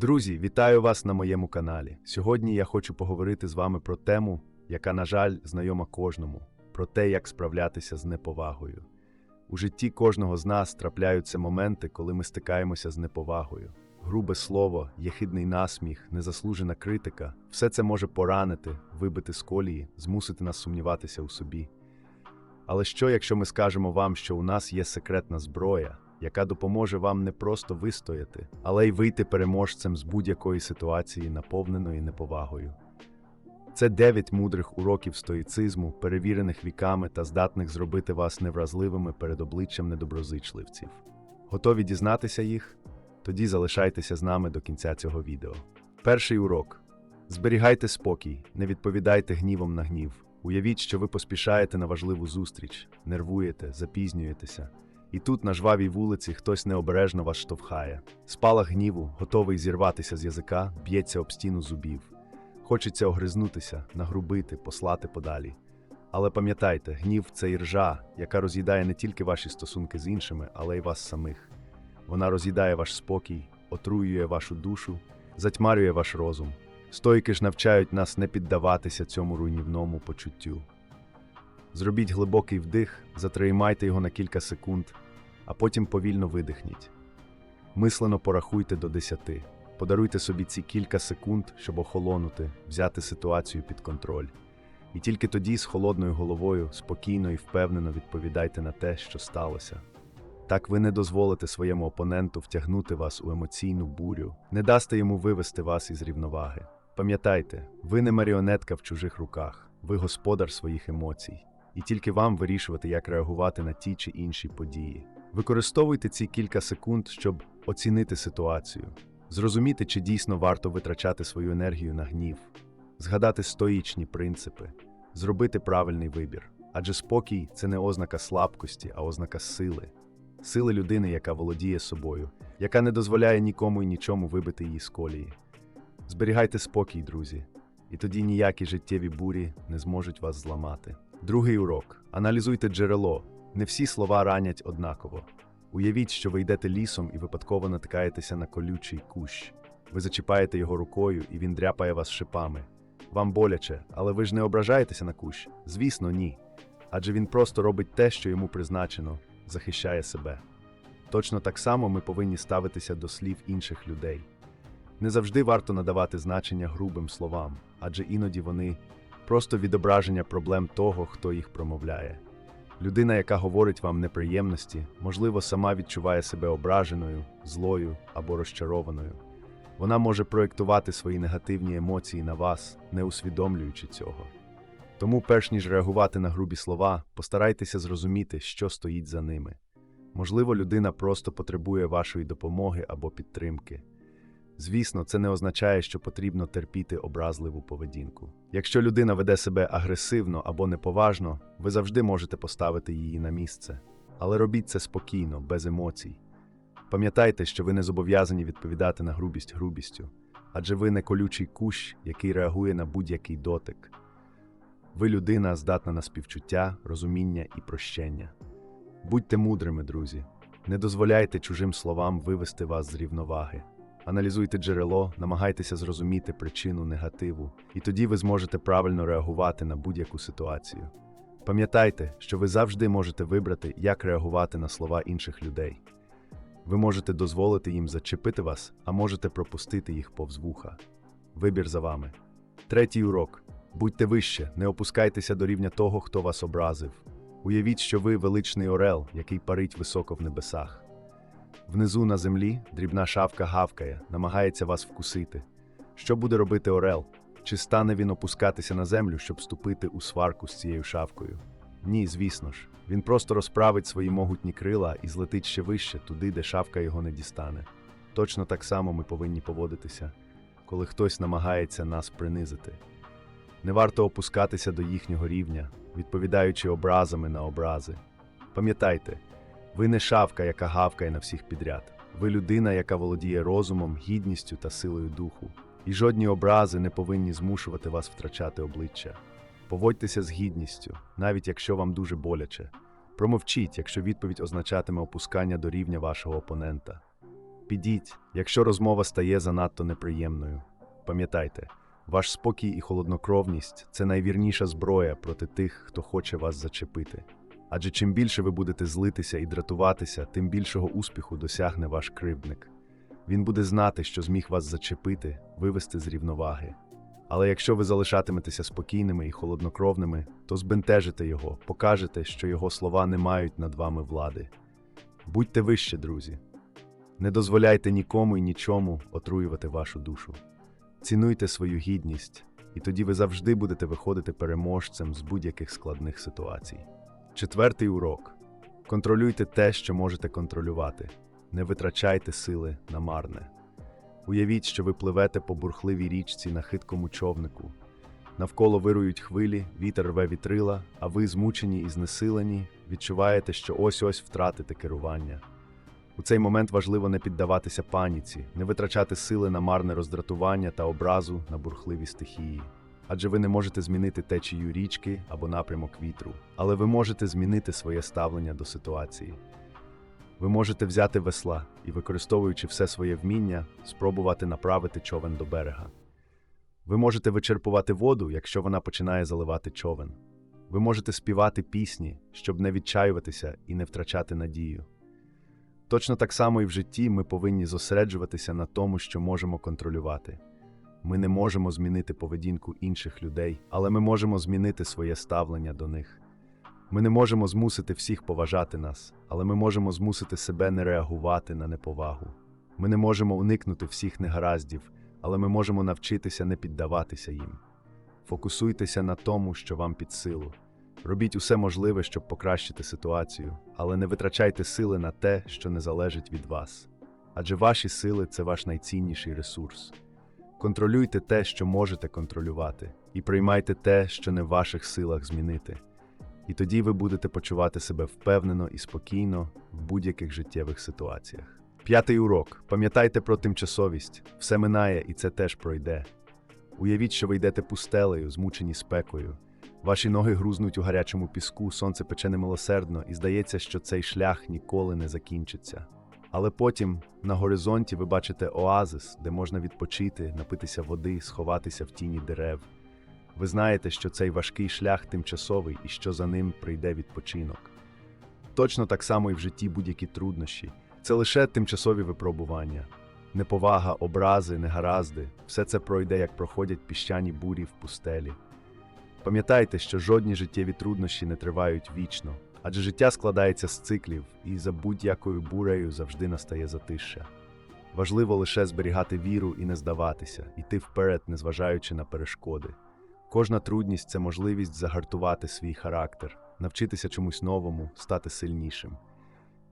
Друзі, вітаю вас на моєму каналі. Сьогодні я хочу поговорити з вами про тему, яка, на жаль, знайома кожному, про те, як справлятися з неповагою. У житті кожного з нас трапляються моменти, коли ми стикаємося з неповагою. Грубе слово, єхидний насміх, незаслужена критика все це може поранити, вибити з колії, змусити нас сумніватися у собі. Але що, якщо ми скажемо вам, що у нас є секретна зброя, яка допоможе вам не просто вистояти, але й вийти переможцем з будь-якої ситуації, наповненої неповагою? Це дев'ять мудрих уроків стоїцизму, перевірених віками та здатних зробити вас невразливими перед обличчям недоброзичливців. Готові дізнатися їх? Тоді залишайтеся з нами до кінця цього відео. Перший урок: зберігайте спокій, не відповідайте гнівом на гнів. Уявіть, що ви поспішаєте на важливу зустріч, нервуєте, запізнюєтеся. І тут на жвавій вулиці хтось необережно вас штовхає. Спалах гніву, готовий зірватися з язика, б'ється об стіну зубів. Хочеться огризнутися, нагрубити, послати подалі. Але пам'ятайте, гнів це іржа, яка роз'їдає не тільки ваші стосунки з іншими, але й вас самих. Вона роз'їдає ваш спокій, отруює вашу душу, затьмарює ваш розум. Стоїки ж навчають нас не піддаватися цьому руйнівному почуттю. Зробіть глибокий вдих, затримайте його на кілька секунд, а потім повільно видихніть. Мислено порахуйте до десяти. Подаруйте собі ці кілька секунд, щоб охолонути, взяти ситуацію під контроль. І тільки тоді з холодною головою спокійно і впевнено відповідайте на те, що сталося. Так ви не дозволите своєму опоненту втягнути вас у емоційну бурю, не дасте йому вивести вас із рівноваги. Пам'ятайте, ви не маріонетка в чужих руках, ви господар своїх емоцій, і тільки вам вирішувати, як реагувати на ті чи інші події. Використовуйте ці кілька секунд, щоб оцінити ситуацію, зрозуміти, чи дійсно варто витрачати свою енергію на гнів, згадати стоїчні принципи, зробити правильний вибір. Адже спокій це не ознака слабкості, а ознака сили, сили людини, яка володіє собою, яка не дозволяє нікому і нічому вибити її з колії. Зберігайте спокій, друзі, і тоді ніякі життєві бурі не зможуть вас зламати. Другий урок: аналізуйте джерело. Не всі слова ранять однаково. Уявіть, що ви йдете лісом і випадково натикаєтеся на колючий кущ. Ви зачіпаєте його рукою, і він дряпає вас шипами. Вам боляче, але ви ж не ображаєтеся на кущ? Звісно, ні. Адже він просто робить те, що йому призначено, захищає себе. Точно так само ми повинні ставитися до слів інших людей. Не завжди варто надавати значення грубим словам, адже іноді вони просто відображення проблем того, хто їх промовляє. Людина, яка говорить вам неприємності, можливо, сама відчуває себе ображеною, злою або розчарованою. Вона може проєктувати свої негативні емоції на вас, не усвідомлюючи цього. Тому, перш ніж реагувати на грубі слова, постарайтеся зрозуміти, що стоїть за ними. Можливо, людина просто потребує вашої допомоги або підтримки. Звісно, це не означає, що потрібно терпіти образливу поведінку. Якщо людина веде себе агресивно або неповажно, ви завжди можете поставити її на місце. Але робіть це спокійно, без емоцій. Пам'ятайте, що ви не зобов'язані відповідати на грубість грубістю, адже ви не колючий кущ, який реагує на будь-який дотик. Ви людина, здатна на співчуття, розуміння і прощення. Будьте мудрими, друзі. Не дозволяйте чужим словам вивести вас з рівноваги. Аналізуйте джерело, намагайтеся зрозуміти причину негативу, і тоді ви зможете правильно реагувати на будь-яку ситуацію. Пам'ятайте, що ви завжди можете вибрати, як реагувати на слова інших людей. Ви можете дозволити їм зачепити вас, а можете пропустити їх повз вуха. Вибір за вами. Третій урок: будьте вище, не опускайтеся до рівня того, хто вас образив. Уявіть, що ви величний орел, який парить високо в небесах. Внизу на землі дрібна шавка гавкає, намагається вас вкусити. Що буде робити Орел? Чи стане він опускатися на землю, щоб вступити у сварку з цією шавкою? Ні, звісно ж. Він просто розправить свої могутні крила і злетить ще вище, туди, де шавка його не дістане. Точно так само ми повинні поводитися, коли хтось намагається нас принизити. Не варто опускатися до їхнього рівня, відповідаючи образами на образи. Пам'ятайте, ви не шавка, яка гавкає на всіх підряд. Ви людина, яка володіє розумом, гідністю та силою духу. І жодні образи не повинні змушувати вас втрачати обличчя. Поводьтеся з гідністю, навіть якщо вам дуже боляче. Промовчіть, якщо відповідь означатиме опускання до рівня вашого опонента. Підіть, якщо розмова стає занадто неприємною. Пам'ятайте, ваш спокій і холоднокровність це найвірніша зброя проти тих, хто хоче вас зачепити. Адже чим більше ви будете злитися і дратуватися, тим більшого успіху досягне ваш кривдник. Він буде знати, що зміг вас зачепити, вивести з рівноваги. Але якщо ви залишатиметеся спокійними і холоднокровними, то збентежите його, покажете, що його слова не мають над вами влади. Будьте вище, друзі. Не дозволяйте нікому і нічому отруювати вашу душу. Цінуйте свою гідність, і тоді ви завжди будете виходити переможцем з будь-яких складних ситуацій. Четвертий урок: контролюйте те, що можете контролювати. Не витрачайте сили на марне. Уявіть, що ви пливете по бурхливій річці на хиткому човнику. Навколо вирують хвилі, вітер рве вітрила, а ви, змучені і знесилені, відчуваєте, що ось-ось втратите керування. У цей момент важливо не піддаватися паніці, не витрачати сили на марне роздратування та образу на бурхливі стихії. Адже ви не можете змінити течію річки або напрямок вітру, але ви можете змінити своє ставлення до ситуації. Ви можете взяти весла і, використовуючи все своє вміння, спробувати направити човен до берега. Ви можете вичерпувати воду, якщо вона починає заливати човен. Ви можете співати пісні, щоб не відчаюватися і не втрачати надію. Точно так само і в житті ми повинні зосереджуватися на тому, що можемо контролювати. Ми не можемо змінити поведінку інших людей, але ми можемо змінити своє ставлення до них. Ми не можемо змусити всіх поважати нас, але ми можемо змусити себе не реагувати на неповагу. Ми не можемо уникнути всіх негараздів, але ми можемо навчитися не піддаватися їм. Фокусуйтеся на тому, що вам під силу. Робіть усе можливе, щоб покращити ситуацію, але не витрачайте сили на те, що не залежить від вас. Адже ваші сили це ваш найцінніший ресурс. Контролюйте те, що можете контролювати, і приймайте те, що не в ваших силах змінити. І тоді ви будете почувати себе впевнено і спокійно в будь-яких життєвих ситуаціях. П'ятий урок. Пам'ятайте про тимчасовість, все минає і це теж пройде. Уявіть, що ви йдете пустелею, змучені спекою. Ваші ноги грузнуть у гарячому піску, сонце пече немилосердно, і здається, що цей шлях ніколи не закінчиться. Але потім на горизонті ви бачите оазис, де можна відпочити, напитися води, сховатися в тіні дерев. Ви знаєте, що цей важкий шлях тимчасовий і що за ним прийде відпочинок. Точно так само і в житті будь-які труднощі. Це лише тимчасові випробування. Неповага, образи, негаразди все це пройде, як проходять піщані бурі в пустелі. Пам'ятайте, що жодні життєві труднощі не тривають вічно, адже життя складається з циклів, і за будь-якою бурею завжди настає затища. Важливо лише зберігати віру і не здаватися, йти вперед, незважаючи на перешкоди. Кожна трудність це можливість загартувати свій характер, навчитися чомусь новому, стати сильнішим.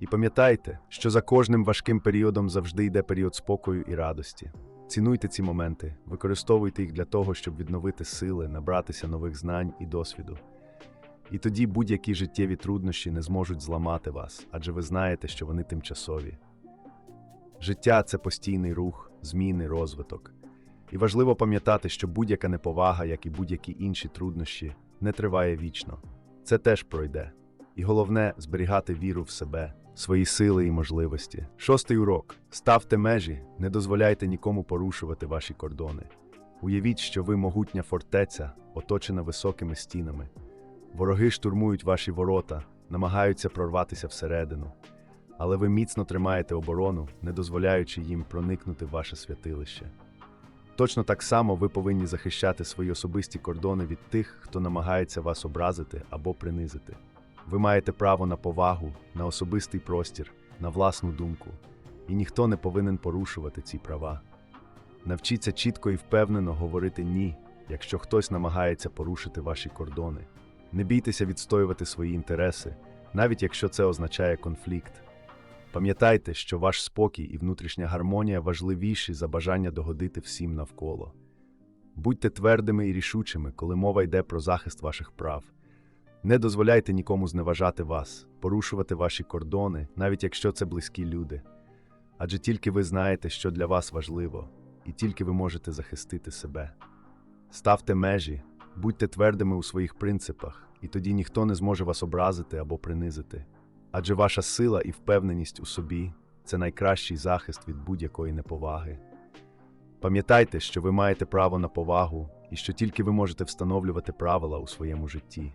І пам'ятайте, що за кожним важким періодом завжди йде період спокою і радості. Цінуйте ці моменти, використовуйте їх для того, щоб відновити сили, набратися нових знань і досвіду. І тоді будь-які життєві труднощі не зможуть зламати вас, адже ви знаєте, що вони тимчасові. Життя це постійний рух, зміни, розвиток. І важливо пам'ятати, що будь-яка неповага, як і будь-які інші труднощі, не триває вічно. Це теж пройде. І головне зберігати віру в себе, свої сили і можливості. Шостий урок: ставте межі, не дозволяйте нікому порушувати ваші кордони. Уявіть, що ви могутня фортеця, оточена високими стінами. Вороги штурмують ваші ворота, намагаються прорватися всередину. Але ви міцно тримаєте оборону, не дозволяючи їм проникнути в ваше святилище. Точно так само ви повинні захищати свої особисті кордони від тих, хто намагається вас образити або принизити. Ви маєте право на повагу, на особистий простір, на власну думку, і ніхто не повинен порушувати ці права. Навчіться чітко і впевнено говорити ні, якщо хтось намагається порушити ваші кордони. Не бійтеся відстоювати свої інтереси, навіть якщо це означає конфлікт. Пам'ятайте, що ваш спокій і внутрішня гармонія важливіші за бажання догодити всім навколо. Будьте твердими і рішучими, коли мова йде про захист ваших прав. Не дозволяйте нікому зневажати вас, порушувати ваші кордони, навіть якщо це близькі люди. Адже тільки ви знаєте, що для вас важливо, і тільки ви можете захистити себе. Ставте межі, будьте твердими у своїх принципах, і тоді ніхто не зможе вас образити або принизити. Адже ваша сила і впевненість у собі це найкращий захист від будь-якої неповаги. Пам'ятайте, що ви маєте право на повагу і що тільки ви можете встановлювати правила у своєму житті.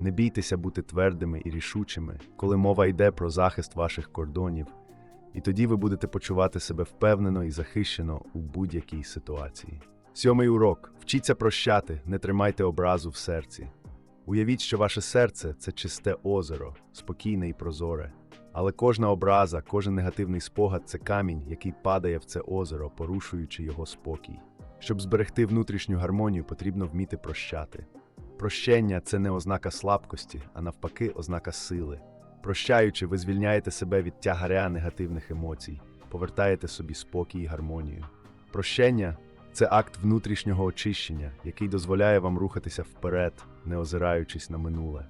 Не бійтеся бути твердими і рішучими, коли мова йде про захист ваших кордонів, і тоді ви будете почувати себе впевнено і захищено у будь-якій ситуації. Сьомий урок: вчіться прощати, не тримайте образу в серці. Уявіть, що ваше серце це чисте озеро, спокійне і прозоре. Але кожна образа, кожен негативний спогад це камінь, який падає в це озеро, порушуючи його спокій. Щоб зберегти внутрішню гармонію, потрібно вміти прощати. Прощення це не ознака слабкості, а навпаки, ознака сили. Прощаючи, ви звільняєте себе від тягаря негативних емоцій, повертаєте собі спокій і гармонію. Прощення це акт внутрішнього очищення, який дозволяє вам рухатися вперед, не озираючись на минуле.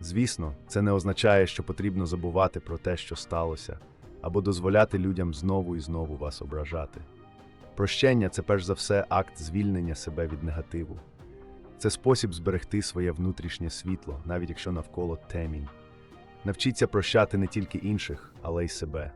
Звісно, це не означає, що потрібно забувати про те, що сталося, або дозволяти людям знову і знову вас ображати. Прощення це перш за все акт звільнення себе від негативу. Це спосіб зберегти своє внутрішнє світло, навіть якщо навколо темінь. Навчіться прощати не тільки інших, але й себе.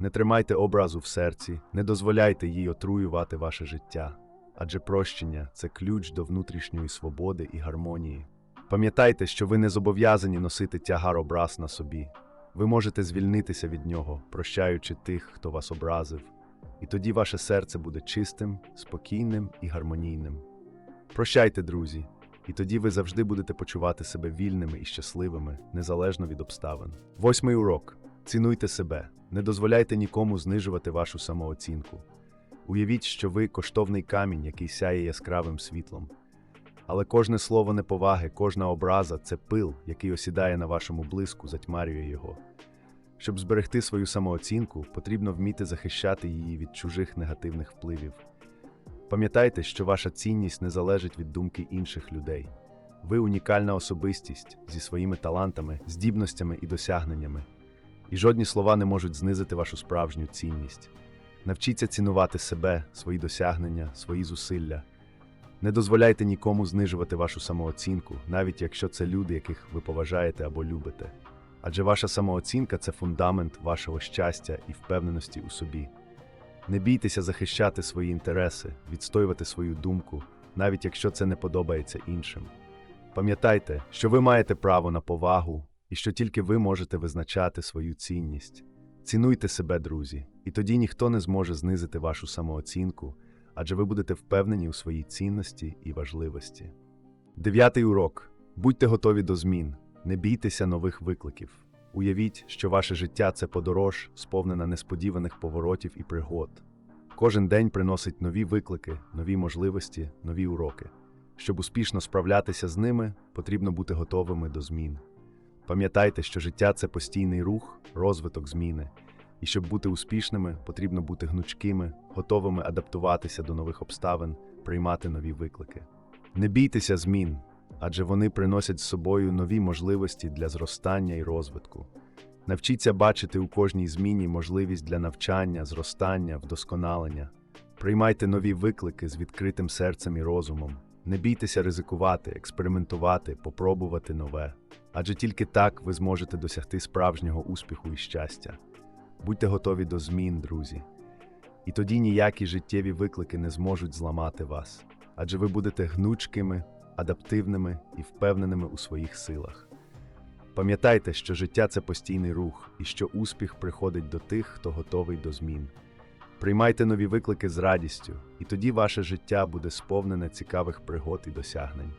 Не тримайте образу в серці, не дозволяйте їй отруювати ваше життя, адже прощення це ключ до внутрішньої свободи і гармонії. Пам'ятайте, що ви не зобов'язані носити тягар образ на собі. Ви можете звільнитися від нього, прощаючи тих, хто вас образив, і тоді ваше серце буде чистим, спокійним і гармонійним. Прощайте, друзі, і тоді ви завжди будете почувати себе вільними і щасливими, незалежно від обставин. Восьмий урок: цінуйте себе, не дозволяйте нікому знижувати вашу самооцінку. Уявіть, що ви коштовний камінь, який сяє яскравим світлом. Але кожне слово неповаги, кожна образа це пил, який осідає на вашому блиску, затьмарює його. Щоб зберегти свою самооцінку, потрібно вміти захищати її від чужих негативних впливів. Пам'ятайте, що ваша цінність не залежить від думки інших людей. Ви унікальна особистість зі своїми талантами, здібностями і досягненнями. І жодні слова не можуть знизити вашу справжню цінність. Навчіться цінувати себе, свої досягнення, свої зусилля. Не дозволяйте нікому знижувати вашу самооцінку, навіть якщо це люди, яких ви поважаєте або любите. Адже ваша самооцінка це фундамент вашого щастя і впевненості у собі. Не бійтеся захищати свої інтереси, відстоювати свою думку, навіть якщо це не подобається іншим. Пам'ятайте, що ви маєте право на повагу і що тільки ви можете визначати свою цінність. Цінуйте себе, друзі, і тоді ніхто не зможе знизити вашу самооцінку, адже ви будете впевнені у своїй цінності і важливості. Дев'ятий урок: будьте готові до змін, не бійтеся нових викликів. Уявіть, що ваше життя це подорож, сповнена несподіваних поворотів і пригод. Кожен день приносить нові виклики, нові можливості, нові уроки. Щоб успішно справлятися з ними, потрібно бути готовими до змін. Пам'ятайте, що життя це постійний рух, розвиток зміни. І щоб бути успішними, потрібно бути гнучкими, готовими адаптуватися до нових обставин, приймати нові виклики. Не бійтеся змін, адже вони приносять з собою нові можливості для зростання і розвитку. Навчіться бачити у кожній зміні можливість для навчання, зростання, вдосконалення. Приймайте нові виклики з відкритим серцем і розумом. Не бійтеся ризикувати, експериментувати, попробувати нове. Адже тільки так ви зможете досягти справжнього успіху і щастя. Будьте готові до змін, друзі. І тоді ніякі життєві виклики не зможуть зламати вас, адже ви будете гнучкими, адаптивними і впевненими у своїх силах. Пам'ятайте, що життя це постійний рух і що успіх приходить до тих, хто готовий до змін. Приймайте нові виклики з радістю, і тоді ваше життя буде сповнене цікавих пригод і досягнень.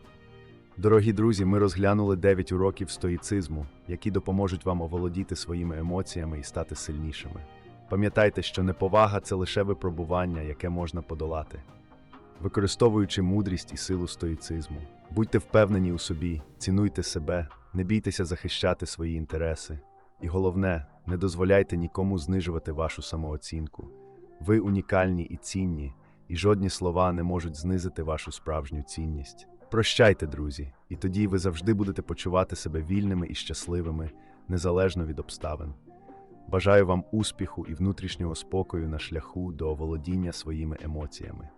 Дорогі друзі, ми розглянули 9 уроків стоїцизму, які допоможуть вам оволодіти своїми емоціями і стати сильнішими. Пам'ятайте, що неповага це лише випробування, яке можна подолати. Використовуючи мудрість і силу стоїцизму, будьте впевнені у собі, цінуйте себе, не бійтеся захищати свої інтереси. І головне, не дозволяйте нікому знижувати вашу самооцінку. Ви унікальні і цінні, і жодні слова не можуть знизити вашу справжню цінність. Прощайте, друзі, і тоді ви завжди будете почувати себе вільними і щасливими, незалежно від обставин. Бажаю вам успіху і внутрішнього спокою на шляху до оволодіння своїми емоціями.